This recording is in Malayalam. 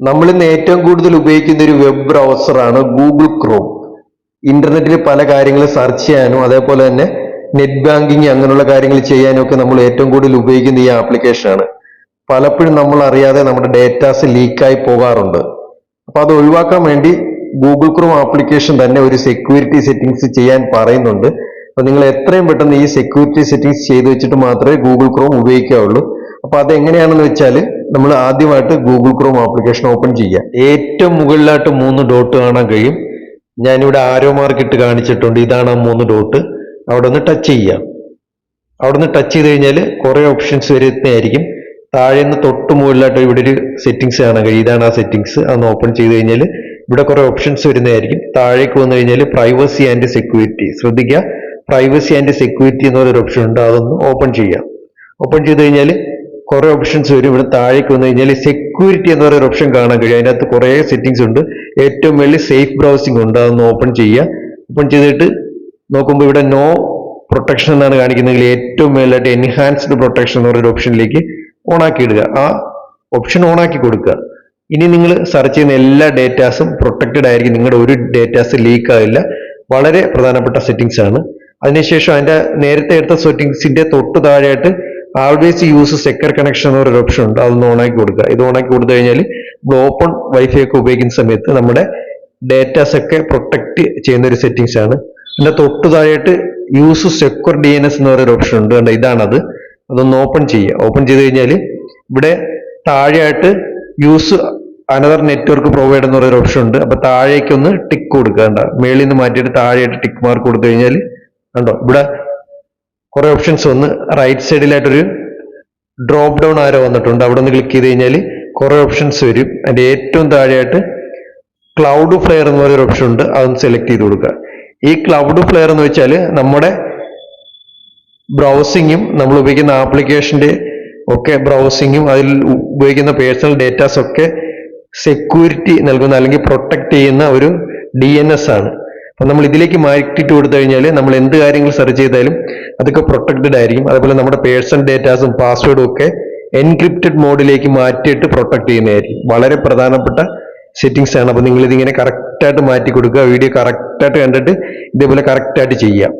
നമ്മൾ ഇന്ന് ഏറ്റവും കൂടുതൽ ഉപയോഗിക്കുന്ന ഒരു വെബ് ബ്രൗസറാണ് ഗൂഗിൾ ക്രോം ഇന്റർനെറ്റിൽ പല കാര്യങ്ങൾ സെർച്ച് ചെയ്യാനും അതേപോലെ തന്നെ നെറ്റ് ബാങ്കിങ് അങ്ങനെയുള്ള കാര്യങ്ങൾ ചെയ്യാനും ഒക്കെ നമ്മൾ ഏറ്റവും കൂടുതൽ ഉപയോഗിക്കുന്ന ഈ ആപ്ലിക്കേഷനാണ് പലപ്പോഴും നമ്മൾ അറിയാതെ നമ്മുടെ ഡേറ്റാസ് ലീക്കായി പോകാറുണ്ട്. അപ്പൊ അത് ഒഴിവാക്കാൻ വേണ്ടി ഗൂഗിൾ ക്രോം ആപ്ലിക്കേഷൻ തന്നെ ഒരു സെക്യൂരിറ്റി സെറ്റിംഗ്സ് ചെയ്യാൻ പറയുന്നുണ്ട്. അപ്പൊ നിങ്ങൾ എത്രയും പെട്ടെന്ന് ഈ സെക്യൂരിറ്റി സെറ്റിംഗ്സ് ചെയ്തു വെച്ചിട്ട് മാത്രമേ ഗൂഗിൾ ക്രോം ഉപയോഗിക്കാവുള്ളൂ. അപ്പൊ അത് എങ്ങനെയാണെന്ന് വെച്ചാൽ നമ്മൾ ആദ്യമായിട്ട് ഗൂഗിൾ ക്രോം ആപ്ലിക്കേഷൻ ഓപ്പൺ ചെയ്യുക. ഏറ്റവും മുകളിലായിട്ട് മൂന്ന് ഡോട്ട് കാണാൻ കഴിയും. ഞാനിവിടെ ആരോ മാർക്ക് ഇട്ട് കാണിച്ചിട്ടുണ്ട്. ഇതാണ് ആ മൂന്ന് ഡോട്ട് അവിടെ ഒന്ന് ടച്ച് ചെയ്യുക. അവിടെ നിന്ന് ടച്ച് ചെയ്ത് കഴിഞ്ഞാൽ കുറേ ഓപ്ഷൻസ് വരുന്നതായിരിക്കും താഴെ നിന്ന് തൊട്ട് മുകളിലായിട്ട് ഇവിടെ ഒരു സെറ്റിംഗ്സ് കാണാൻ കഴിയും. ഇതാണ് ആ സെറ്റിങ്സ് അന്ന് ഓപ്പൺ ചെയ്ത് കഴിഞ്ഞാൽ ഇവിടെ കുറേ ഓപ്ഷൻസ് വരുന്നതായിരിക്കും. താഴേക്ക് വന്നു കഴിഞ്ഞാൽ പ്രൈവസി ആൻഡ് സെക്യൂരിറ്റി ശ്രദ്ധിക്കുക. പ്രൈവസി ആൻഡ് സെക്യൂരിറ്റി എന്ന് പറയുന്ന ഓപ്ഷൻ ഉണ്ട്. അതൊന്ന് ഓപ്പൺ ചെയ്യാം ഓപ്പൺ ചെയ്ത് കഴിഞ്ഞാൽ കുറെ ഓപ്ഷൻസ് വരും. ഇവിടെ താഴേക്ക് വന്നു കഴിഞ്ഞാൽ സെക്യൂരിറ്റി എന്ന് പറയുന്ന ഓപ്ഷൻ കാണാൻ കഴിയും. അതിനകത്ത് കുറെ സെറ്റിംഗ്സ് ഉണ്ട്. ഏറ്റവും വലിയ സേഫ് ബ്രൗസിംഗ് ഉണ്ട്. അതൊന്ന് ഓപ്പൺ ചെയ്യുക. ഓപ്പൺ ചെയ്തിട്ട് നോക്കുമ്പോൾ ഇവിടെ നോ പ്രൊട്ടക്ഷൻ എന്നാണ് കാണിക്കുന്നതെങ്കിൽ ഏറ്റവും മേലായിട്ട് എൻഹാൻസ്ഡ് പ്രൊട്ടക്ഷൻ എന്ന് പറയുന്ന ഓപ്ഷനിലേക്ക് ഓൺ ആക്കി ഇടുക. ആ ഓപ്ഷൻ ഓൺ ആക്കി കൊടുക്കുക. ഇനി നിങ്ങൾ സെർച്ച് ചെയ്യുന്ന എല്ലാ ഡേറ്റാസും പ്രൊട്ടക്റ്റഡ് ആയിരിക്കും. നിങ്ങളുടെ ഒരു ഡേറ്റാസ് ലീക്ക് ആവില്ല. വളരെ പ്രധാനപ്പെട്ട സെറ്റിങ്സ് ആണ്. അതിനുശേഷം അതിന്റെ നേരത്തെ എടുത്ത സെറ്റിങ്സിന്റെ തൊട്ട് താഴെയായിട്ട് ആൾവേസ് യൂസ് സെക്കർ കണക്ഷൻ എന്ന് പറയുന്ന ഓപ്ഷൻ ഉണ്ട്. അതൊന്ന് ഓൺ ആക്കി കൊടുക്കുക. ഇത് ഓൺ ആക്കി കൊടുത്തു കഴിഞ്ഞാൽ ഓപ്പൺ വൈഫൈ ഒക്കെ ഉപയോഗിക്കുന്ന സമയത്ത് നമ്മുടെ ഡേറ്റാസ് ഒക്കെ പ്രൊട്ടക്ട് ചെയ്യുന്ന ഒരു സെറ്റിംഗ്സ് ആണ്. അതിന്റെ തൊട്ട് താഴെയായിട്ട് use secure D N S എന്ന് പറയുന്ന ഓപ്ഷൻ ഉണ്ട്. കണ്ട? ഇതാണത്. അതൊന്ന് ഓപ്പൺ ചെയ്യുക. ഓപ്പൺ ചെയ്ത് കഴിഞ്ഞാൽ ഇവിടെ താഴെയായിട്ട് യൂസ് അനദർ നെറ്റ്വർക്ക് പ്രൊവൈഡ് എന്ന് പറയുന്ന ഓപ്ഷൻ ഉണ്ട്. അപ്പൊ താഴേക്ക് ഒന്ന് ടിക്ക് കൊടുക്കുക. കണ്ട? മേളിൽ നിന്ന് മാറ്റിയിട്ട് താഴെയായിട്ട് ടിക്ക് മാർക്ക് കൊടുത്തു കഴിഞ്ഞാൽ കണ്ടോ? ഇവിടെ കുറെ ഓപ്ഷൻസ് വന്ന് റൈറ്റ് സൈഡിലായിട്ടൊരു ഡ്രോപ്പ് ഡൗൺ ആരോ വന്നിട്ടുണ്ട്. അവിടെ ഒന്ന് ക്ലിക്ക് ചെയ്ത് കഴിഞ്ഞാൽ കുറെ ഓപ്ഷൻസ് വരും. അതിന്റെ ഏറ്റവും താഴെയായിട്ട് ക്ലൗഡ് ഫ്ലെയർ എന്ന് പറയുന്ന ഓപ്ഷൻ ഉണ്ട്. അതൊന്ന് സെലക്ട് ചെയ്ത് കൊടുക്കുക. ഈ ക്ലൗഡ് ഫ്ലെയർ എന്ന് വെച്ചാൽ നമ്മുടെ ബ്രൗസിങ്ങും നമ്മൾ ഉപയോഗിക്കുന്ന ആപ്ലിക്കേഷന്റെ ഒക്കെ ബ്രൗസിങ്ങും അതിൽ ഉപയോഗിക്കുന്ന പേഴ്സണൽ ഡേറ്റാസ് ഒക്കെ സെക്യൂരിറ്റി നൽകുന്ന അല്ലെങ്കിൽ പ്രൊട്ടക്ട് ചെയ്യുന്ന ഒരു ഡി എൻ എസ് ആണ്. നമ്മൾ ഇതിലേക്ക് മാറ്റിയിട്ട് കൊടുത്തു കഴിഞ്ഞാൽ നമ്മൾ എന്ത് കാര്യങ്ങൾ സെർച്ച് ചെയ്താലും അതൊക്കെ പ്രൊട്ടക്റ്റഡ് ആയിരിക്കും. അതുപോലെ നമ്മുടെ പേഴ്സണൽ ഡേറ്റാസും പാസ്വേഡും ഒക്കെ എൻക്രിപ്റ്റഡ് മോഡിലേക്ക് മാറ്റിയിട്ട് പ്രൊട്ടക്ട് ചെയ്യുന്നതായിരിക്കും. വളരെ പ്രധാനപ്പെട്ട സെറ്റിങ്സ് ആണ്. അപ്പൊ നിങ്ങൾ ഇതിങ്ങനെ കറക്റ്റായിട്ട് മാറ്റി കൊടുക്കുക വീഡിയോ കറക്റ്റായിട്ട് കണ്ടിട്ട് ഇതേപോലെ കറക്റ്റായിട്ട് ചെയ്യുക. ചെയ്യാം